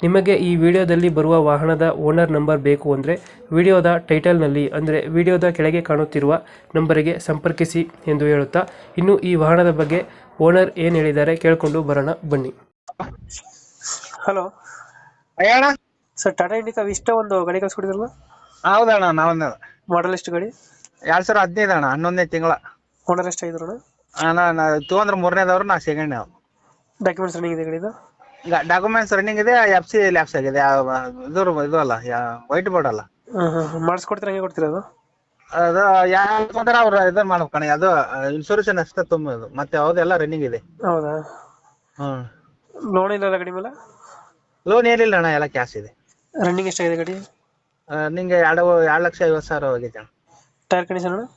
ನಿಮಗೆ ಈ ವಿಡಿಯೋದಲ್ಲಿ ಬರುವ ವಾಹನದ ಓನರ್ ನಂಬರ್ ಬೇಕು ಅಂದರೆ ವಿಡಿಯೋದ ಟೈಟಲ್ನಲ್ಲಿ ಅಂದರೆ ವಿಡಿಯೋದ ಕೆಳಗೆ ಕಾಣುತ್ತಿರುವ ನಂಬರಿಗೆ ಸಂಪರ್ಕಿಸಿ ಎಂದು ಹೇಳುತ್ತಾ ಇನ್ನು ಈ ವಾಹನದ ಬಗ್ಗೆ ಓನರ್ ಏನು ಹೇಳಿದ್ದಾರೆ ಕೇಳಿಕೊಂಡು ಬರೋಣ ಬನ್ನಿ. ಹಲೋ. ಅಯ್ಯಣ್ಣ ಸರ್ ಟಾಟಾ ಇಂಡಿಕಾ ಇಷ್ಟ ಒಂದು ಗಾಡಿ ಕಳ್ಸ್ಕೊಡಿದ್ರಲ್ಲ ಹೌದಣ್ಣ ನಾವೊಂದು ಮಾಡಲ್ ಎಷ್ಟು ಗಾಡಿ? ಎರಡ್ ಸಾವಿರ ಹದಿನೈದು ಅಣ್ಣ ಹನ್ನೊಂದನೇ ತಿಂಗಳ. ಓನರ್ ಎಷ್ಟಾಗಿದ್ರು ಅಣ್ಣ ತೊಗೊಂಡ್ರೆ ಮೂರನೇದವ್ರು ನಾ ಸೆಕೆಂಡ್ ಡಾಕ್ಯುಮೆಂಟ್ಸ್ ರನ್ನಿಂಗ್ ಇದೆ ಗಾಡಿದು ಡಾಕ್ಯುಮೆಂಟ್ಸ್ ರನ್ನಿಂಗ್ ಇದೆ ಎಫ್ ಸಿ ಲ್ಯಾಪ್ಸ್ ಆಗಿದೆ. ಆ- ಇದು ಇದು ಅಲ್ಲ ವೈಟ್ ಬೋರ್ಡ್ ಅಲ್ಲ. ಮಾಡಿಸ್ಕೊಡ್ತೀರ ಹಂಗೆ ಕೊಡ್ತೀರ ಅದು? ಅದು ಯಾಕಂದ್ರೆ ಅವ್ರು ಇದು ಮಾಡ್ಬೇಕಣ್ಣ ಅದು ಇನ್ಶೂರೆನ್ಸ್ ಅಷ್ಟೇ ತುಂಬೋದು. ಮತ್ತೆ ಯಾವುದೆಲ್ಲ ರನ್ನಿಂಗ್ ಇದೆ. ಹೌದಾ? ಹ್ಮ್ ಲೋನ್ ಇಲ್ಲ ಗಾಡಿ ಮೇಲೆ? ಲೋನ್ ಏನಿಲ್ಲ ಅಣ್ಣ ಎಲ್ಲ ಕ್ಯಾಶ್ ಇದೆ. ರನ್ನಿಂಗ್ ಎಷ್ಟಾಗಿದೆ ಗಾಡಿ? ನಿಂಗೆ ಎರಡು ಎರಡು ಲಕ್ಷ ಐವತ್ತು ಸಾವಿರ ಹೋಗಿದೆ ಅಣ್ಣ. ಟೈರ್ ಕಂಡೀಷನ್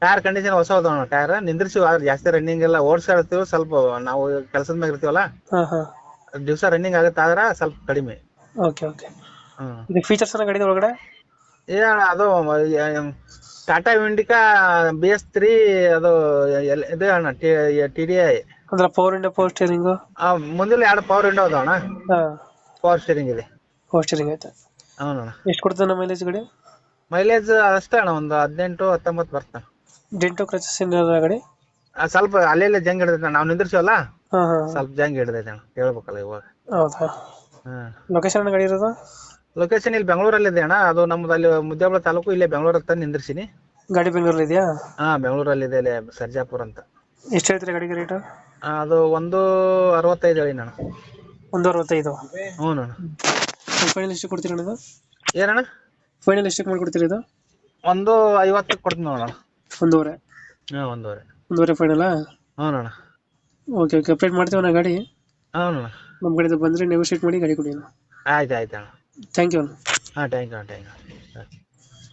ಟೈರ್ ಕಂಡೀಷನ್ ಹೊಸ ಅಣ್ಣ ಟೈರ್ ನಿಂದ್ರಿಸಿ ಆದ್ರೆ ಜಾಸ್ತಿ ರನ್ನಿಂಗ್ ಎಲ್ಲ ಓಡಿಸ್ಕೊಳ್ತೀವಿ ಸ್ವಲ್ಪ ನಾವು ಕೆಲಸದ ಮ್ಯಾಗ ಇರ್ತೀವಲ್ಲ. ಹಾಂ ಹಾಂ. ದಿವಸ ರನ್ನಿಂಗ್ ಆಗುತ್ತೆ ಆದ್ರೆ ಸ್ವಲ್ಪ ಕಡಿಮೆ. Okay okay hmm. ಇದು ಫೀಚರ್ಸ್ ಎಲ್ಲ ಗಾಡಿ ಒಳಗಡೆ? ಏ ಅದು Tata Indica B S three ಅದು ಎಲ್- ಇದು ಅಣ್ಣ ಟಿ ಡಿ ಐ ಅಂದ್ರೆ ಪವರ್ ಸ್ಟೀರಿಂಗ್ ಪವರ್ ಸ್ಟೇರಿಂಗು ಮುಂದಿನ ಎರಡು ಪವರ್ ವಿಂಡೋ ಅದಾವ ಅಣ್ಣ. ಹಾಂ. ಪವರ್ ಸ್ಟೀರಿಂಗ್ ಇದೆ. ಪವರ್ ಸ್ಟೇರಿಂಗ್ ಆಯ್ತಾ? ಹೌದಣ್ಣ. ಎಷ್ಟು ಕೊಡ್ತದೆ ನಮ್ಮ ಮೈಲೇಜ್ ಗಡಿ? ಮೈಲೇಜ್ ಅಷ್ಟೇ ಅಣ್ಣ ಒಂದು ಹದಿನೆಂಟು ಹತ್ತೊಂಬತ್ತು ಬರ್ತಾನೆ ಡೆಂಟೋ ಕ್ರಚಸ್ ಏನಿಲ್ಲ ಗಾಡಿ? ಆ, ಸ್ವಲ್ಪ ಅಲ್ಲೆಲ್ಲ ಜಂಗ್ ಹಿಡಿದ ನಾವು ನಿಂದಿರ್ಸಿವಲ್ಲ ಹಾಂ ಹಾ. ಸ್ವಲ್ಪ ಜಂಗ್ ಹಿಡ್ದೈತೆ ಅಣ್ಣ. ಹೇಳ್ಬೇಕಲ್ಲ ಇವಾಗ. ಹೌದಾ? ಹ್ಮ್ ಲೊಕೇಶನ್ ಗಾಡಿ ಇರೋದು? ಲೊಕೇಶನ್ ಇಲ್ಲಿ ಬೆಂಗಳೂರಲ್ಲಿ ಅಣ್ಣ. ಅದು ನಮ್ದು ಅಲ್ಲಿ ಮುದ್ದೇಬಳ ತಾಲೂಕು ಇಲ್ಲೇ ಬೆಂಗಳೂರು ಹತ್ರ ನಿಂದಿರ್ಸಿನಿ. ಗಾಡಿ ಬೆಂಗಳೂರಲ್ಲಿ ಇದೆಯಾ? ಹಾ ಬೆಂಗಳೂರಲ್ಲಿ ಇದೆ ಇಲ್ಲಿ ಸರ್ಜಾಪುರ ಅಂತ. ಎಷ್ಟು ಹೇಳ್ತೀರಿ ಗಾಡಿಗೆ ರೇಟ್ ಆ, ಅದು ಒಂದು ಅರವತ್ತೈದು ಹೇಳಿ ನಾನು ಒಂದು ಅರವತ್ತೈದು. ಹ್ಞೂ ಅಣ್ಣ. ಫೈನಲ್ ಎಷ್ಟು ಕೊಡ್ತೀರಿ ಅಣ್ಣ ಇದು? ಏನಣ್ಣ? ಫೈನಲ್ ಇಷ್ಟು ಮಾಡಿ ಕೊಡ್ತೀರಿ ಇದು? ಒಂದು ಐವತ್ತಕ್ಕೆ ಕೊಡ್ತೀನಿ ನೋಡೋಣ ಒಂದೂವರೆ. ಹಾಂ ಒಂದೂವರೆ. ಒಂದೂವರೆ ಫೈನಲಾ ಹ್ಞೂ ಅಣ್ಣ. ಓಕೆ ಓಕೆ ಅಪ್ಡೇಟ್ ಮಾಡ್ತೀವಿ ನಾ ಗಾಡಿ. ಹಾಂ ನಮ್ಮ ಕಡೆಯಿಂದ ಬಂದರೆ ನೆಗೋಷಿಯೇಟ್ ಮಾಡಿ ಗಾಡಿ ಕೊಡಿ ಆಯ್ತು ಆಯ್ತು ಅಣ್ಣ. ಥ್ಯಾಂಕ್ ಯು ಹಾಂ ಥ್ಯಾಂಕ್ ಯು ಥ್ಯಾಂಕ್ ಯು